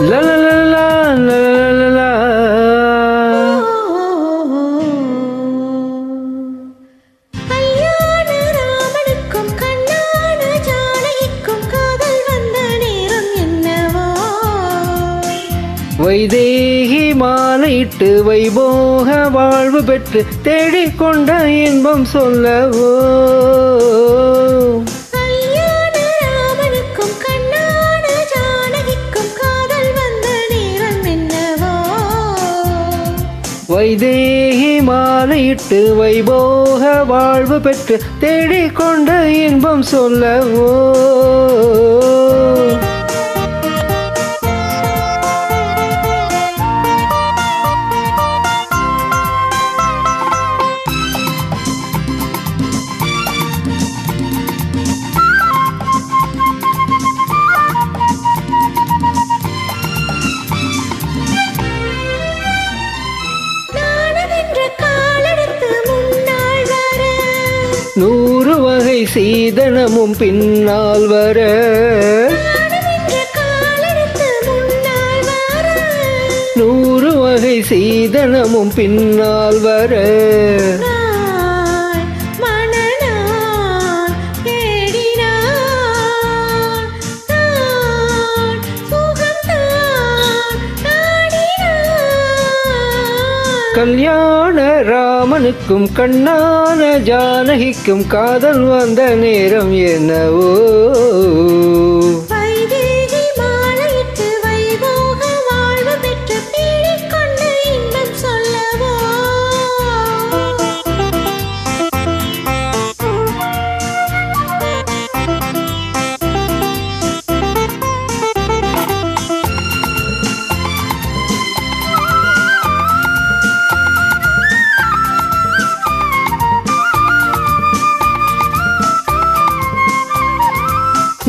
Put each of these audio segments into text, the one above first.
La la la la la la la. Vaidehi மாலையிட்டு வைபோக வாழ்வு பெற்று தேடிக்கொண்ட இன்பம் சொல்லவோ வைதேகி மாலையிட்டு வைபோக வாழ்வு பெற்று தேடிக்கொண்ட இன்பம் சொல்லவோ? சீதனமும் பின்னால் வர. நூறு வகை சீதனமும் பின்னால் வர. கல்யாண ராமனுக்கும் கண்ணான ஜானகிக்கும் காதல் வந்த நேரம் என்னவோ?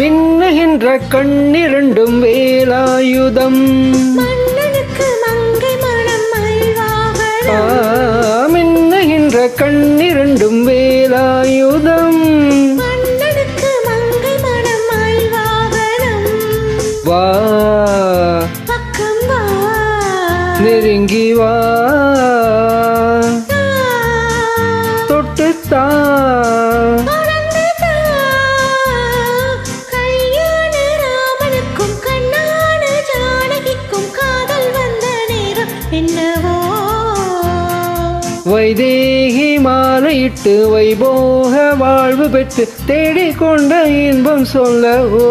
மின்னுகின்ற கண்ணிரண்டும் வேலாயுதம். மின்னுகின்ற கண்ணிரண்டும் வேலாயுதம். வா. நெருங்கி வா. வைதேகி மாலையிட்டு வைபோக வாழ்வு பெற்று தேடிக்கொண்ட இன்பம் சொல்ல ஓ